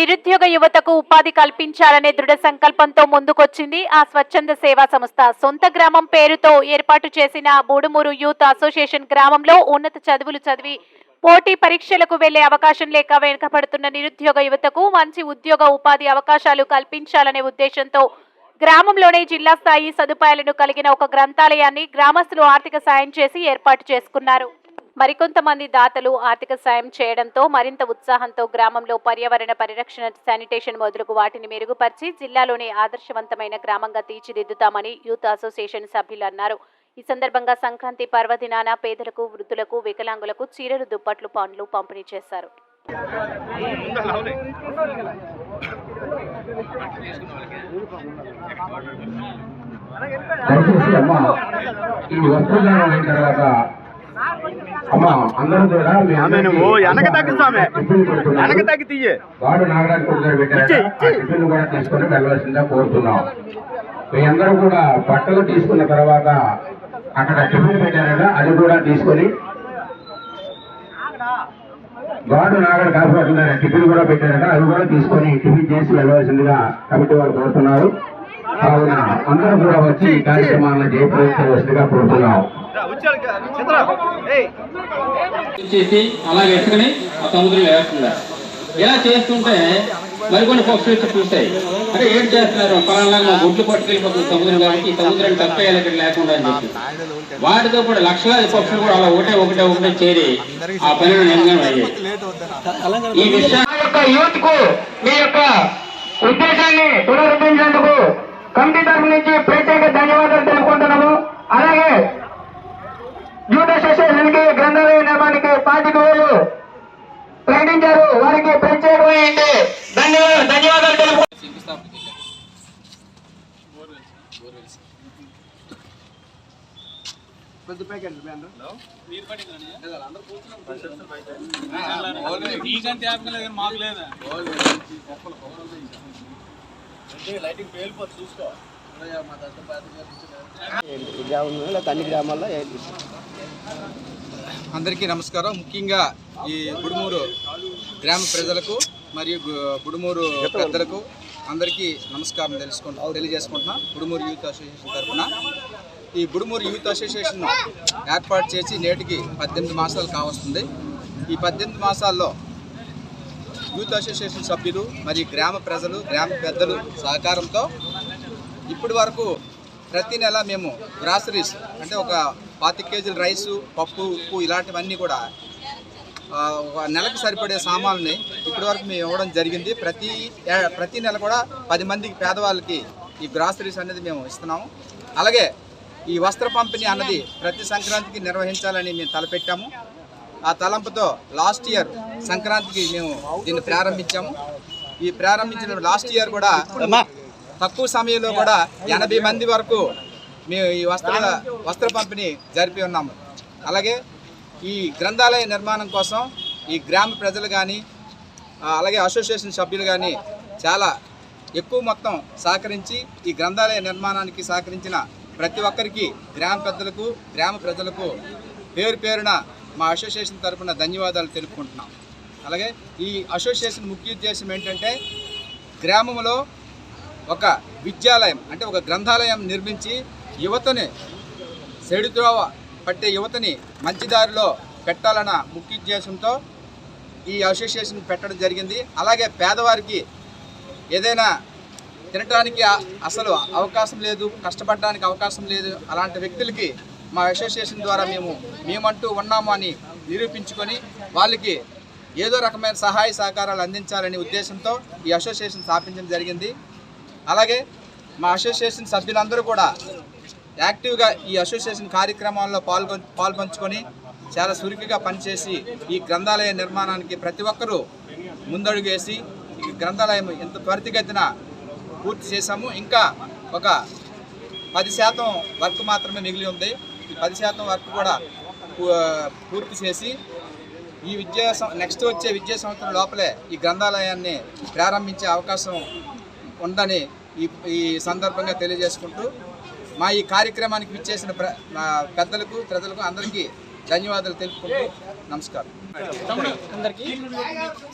నిరుద్యోగ యువతకు ఉపాధి కల్పించాలనే దృఢ సంకల్పంతో ముందుకొచ్చింది ఆ స్వచ్ఛంద సేవా సంస్థ. సొంత గ్రామం పేరుతో ఏర్పాటు చేసిన బూడుమూరు యూత్ అసోసియేషన్ గ్రామంలో ఉన్నత చదువులు చదివి పోటీ పరీక్షలకు వెళ్ళే అవకాశం లేక వెనుకబడుతున్న నిరుద్యోగ యువతకు మంచి ఉద్యోగ ఉపాధి అవకాశాలు కల్పించాలనే ఉద్దేశంతో గ్రామంలోనే జిల్లా స్థాయి సదుపాయాలను కలిగిన ఒక గ్రంథాలయాన్ని గ్రామస్తులు ఆర్థిక సాయం చేసి ఏర్పాటు చేసుకున్నారు. మరికొంతమంది దాతలు ఆర్థిక సాయం చేయడంతో మరింత ఉత్సాహంతో గ్రామంలో పర్యావరణ పరిరక్షణ శానిటేషన్ మొదలుగు వాటిని మెరుగుపరిచి జిల్లాలోనే ఆదర్శవంతమైన గ్రామంగా తీర్చిదిద్దుతామని యూత్ అసోసియేషన్ సభ్యులు అన్నారు. ఈ సందర్భంగా సంక్రాంతి పర్వదినాన పేదలకు వృద్ధులకు వికలాంగులకు చీరలు దుప్పట్లు పండ్లు పంపిణీ చేశారు. దయచేసి అమ్మ ఈ వస్త్రదానం అయిన తర్వాత అమ్మ అందరూ కూడా మీ ఆమె నువ్వు వెనక తగ్గు స్వామి. వెనక తగ్గి తీయే. వాడు నాగరాజు. టిఫిన్ కూడా తీసుకొని వెళ్ళవలసిందిగా కోరుతున్నాం. మీ అందరూ కూడా బట్టలు తీసుకున్న తర్వాత అక్కడ టిఫిన్ పెట్టారట అది కూడా తీసుకొని గాడు నాగడు కాకపోతున్న టిఫిన్ కూడా పెట్టారట అది కూడా తీసుకొని టిఫిన్ చేసి వెళ్ళవలసిందిగా కమిటీ వారు కోరుతున్నారు. కావున అందరూ కూడా వచ్చి ఈ కార్యక్రమాలను జయప్రదించవలసిందిగా కోరుతున్నాం. చిత్ర. ఏయ్ చేసి అలా వేసుకుని ఆ సముద్రంలో వేస్తున్నారు ఇలా చేస్తుంటే మరికొన్ని పక్షులు వచ్చి చూస్తాయి. అరే ఏం చేస్తున్నారు? ఫలానా మా గుడ్లు పట్టుకెళ్ళిపోతుంది సముద్రం కాబట్టి ఈ సముద్రాన్ని తప్పేయాలి ఇక్కడ లేకుండా అని చెప్పి. వాటితో కూడా లక్షలాది పక్షులు కూడా అలా ఒకటే ఒకటే ఒకటే చేరి ఆ పనిలో నిమగ్నం అయ్యాయి. ఈ విషయం యూత్కు మీ యొక్క ఉద్దేశాన్ని పునరుద్ధరించేందుకు కమిటీ తరఫు నుంచి ప్రత్యేక ధన్యవాదాలు తెలుపుకుంటున్నాము అలాగే యూత్ అసోసియేషన్కి గ్రంథాలయ నిర్మాణానికి పాతిక వేలు ప్రకటించారు వారికి ప్రత్యేకమైన ధన్యవాదాలు ధన్యవాదాలు తెలుపు అందరికీ నమస్కారం. ముఖ్యంగా ఈ బుడుమూరు గ్రామ ప్రజలకు మరియు గు- బుడుమూరు పెద్దలకు అందరికీ నమస్కారం తెలుసుకుంటా తెలియజేసుకుంటున్నా. బుడుమూరు యూత్ అసోసియేషన్ తరఫున. ఈ బుడుమూరు యూత్ అసోసియేషన్ ఏర్పాటు చేసి నేటికి పద్దెనిమిది మాసాలు కావస్తుంది. ఈ పద్దెనిమిది మాసాల్లో యూత్ అసోసియేషన్ సభ్యులు మరియు గ్రామ ప్రజలు గ్రామ పెద్దలు సహకారంతో ఇప్పటి వరకు ప్రతి నెల మేము గ్రాసరీస్ అంటే ఒక పాతి కేజీల రైసు పప్పు ఉప్పు ఇలాంటివన్నీ కూడా ఒక నెలకు సరిపడే సామాన్ని ఇప్పటి వరకు మేము ఇవ్వడం జరిగింది. ప్రతి ఏ- ప్రతి నెల కూడా పది మందికి పేదవాళ్ళకి ఈ గ్రాసరీస్ అనేది మేము ఇస్తున్నాము. అలాగే ఈ వస్త్ర పంపిణీ అన్నది ప్రతి సంక్రాంతికి నిర్వహించాలని మేము తలపెట్టాము. ఆ తలంపుతో లాస్ట్ ఇయర్ సంక్రాంతికి మేము దీన్ని ప్రారంభించాము. ఈ ప్రారంభించిన లాస్ట్ ఇయర్ కూడా తక్కువ సమయంలో కూడా ఎనభై మంది వరకు మేము ఈ వస్త్ర వస్త్ర పంపిణీ జరిపి ఉన్నాము. అలాగే ఈ గ్రంథాలయ నిర్మాణం కోసం ఈ గ్రామ ప్రజలు కానీ అలాగే అసోసియేషన్ సభ్యులు కానీ చాలా ఎక్కువ మొత్తం సహకరించి ఈ గ్రంథాలయ నిర్మాణానికి సహకరించిన ప్రతి ఒక్కరికి గ్రామ పెద్దలకు గ్రామ ప్రజలకు పేరు పేరున మా అసోసియేషన్ తరఫున ధన్యవాదాలు తెలుపుకుంటున్నాం. అలాగే ఈ అసోసియేషన్ ముఖ్య ఉద్దేశం ఏంటంటే గ్రామంలో ఒక విద్యాలయం అంటే ఒక గ్రంథాలయం నిర్మించి యువతని చెడుత్రోవ పట్టే యువతని మంచి దారిలో పెట్టాలన్న ముఖ్య ఉద్దేశంతో ఈ అసోసియేషన్ పెట్టడం జరిగింది. అలాగే పేదవారికి ఏదైనా తినటానికి అసలు అవకాశం లేదు కష్టపడడానికి అవకాశం లేదు అలాంటి వ్యక్తులకి మా అసోసియేషన్ ద్వారా మేము మేమంటూ ఉన్నాము అని నిరూపించుకొని వాళ్ళకి ఏదో రకమైన సహాయ సహకారాలు అందించాలనే ఉద్దేశంతో ఈ అసోసియేషన్ స్థాపించడం జరిగింది. అలాగే మా అసోసియేషన్ సభ్యులందరూ కూడా యాక్టివ్గా ఈ అసోసియేషన్ కార్యక్రమాల్లో పాల్గొ పాల్పంచుకొని చాలా చురుకుగా పనిచేసి ఈ గ్రంథాలయ నిర్మాణానికి ప్రతి ఒక్కరూ ముందడుగేసి ఈ గ్రంథాలయం ఎంత త్వరితగతిన పూర్తి చేశాము. ఇంకా ఒక పది శాతం వర్క్ మాత్రమే మిగిలి ఉంది. ఈ పది శాతం వర్క్ కూడా పూ- పూర్తి చేసి ఈ విద్యా సం- నెక్స్ట్ వచ్చే విద్యా సంవత్సరం లోపలే ఈ గ్రంథాలయాన్ని ప్రారంభించే అవకాశం ఉందని ఈ ఈ సందర్భంగా తెలియజేసుకుంటూ మా ఈ కార్యక్రమానికి విచ్చేసిన ప్ర మా పెద్దలకు ప్రజలకు అందరికీ ధన్యవాదాలు తెలుపుకుంటూ నమస్కారం. అందరికీ.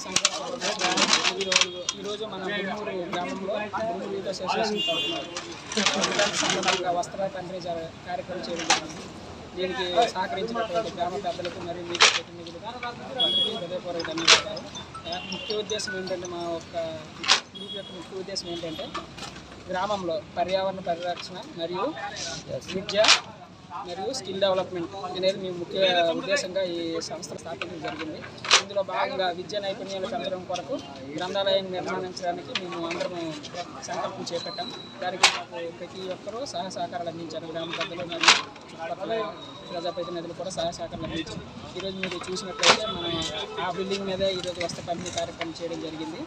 సంక్రాంతి ఈరోజు ఈరోజు మన గుమ్మూరు గ్రామంలో గుమ్మూరు యూత్ అసోసియేషన్ తరఫున సందర్భంగా వస్త్ర పంపిణీ కార్యక్రమం చేయడం జరిగింది. దీనికి సహకరించినటువంటి గ్రామ పెద్దలకు మరియు మీడియా ప్రతినిధులకు అందరికీ హృదయపూర్వక ధన్యవాదాలు. ముఖ్య ఉద్దేశం ఏంటంటే మా యొక్క గ్రూప్ యొక్క ముఖ్య ఉద్దేశం ఏంటంటే గ్రామంలో పర్యావరణ పరిరక్షణ మరియు విద్య మరియు స్కిల్ డెవలప్మెంట్ అనేది మేము ముఖ్య ఉద్దేశంగా ఈ సంస్థ స్థాపించడం జరిగింది. ఇందులో భాగంగా విద్యా నైపుణ్యాలు పెంచడం కొరకు గ్రంథాలయాన్ని నిర్మాణించడానికి మేము అందరం సంకల్పం చేపట్టాం. దానికి మాకు ప్రతి ఒక్కరూ సహాయ సహకారాలు అందించారు గ్రామ పెద్దలు మరియు చుట్టుపక్కల ప్రజాప్రతినిధులు కూడా సహాయ సహకారాలు అందించింది ఈరోజు మీరు చూసినట్లయితే మనం ఆ బిల్డింగ్ మీద ఈరోజు వస్త్ర పంపిణీ కార్యక్రమం చేయడం జరిగింది.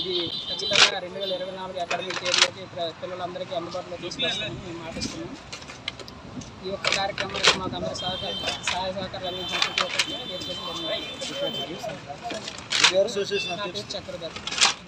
ఇది ఖచ్చితంగా రెండు వేల ఇరవై నాలుగు అకాడమిక్ ఇయర్లోకి పిల్లలందరికీ అందుబాటులో తీసుకొస్తామని మేము ఆశిస్తున్నాం. ఈ యొక్క కార్యక్రమానికి మాకు అందరూ సహకారం సహాయ సహకారాలు అందించిన ప్రతి ఒక్కరికి చక్రధర్.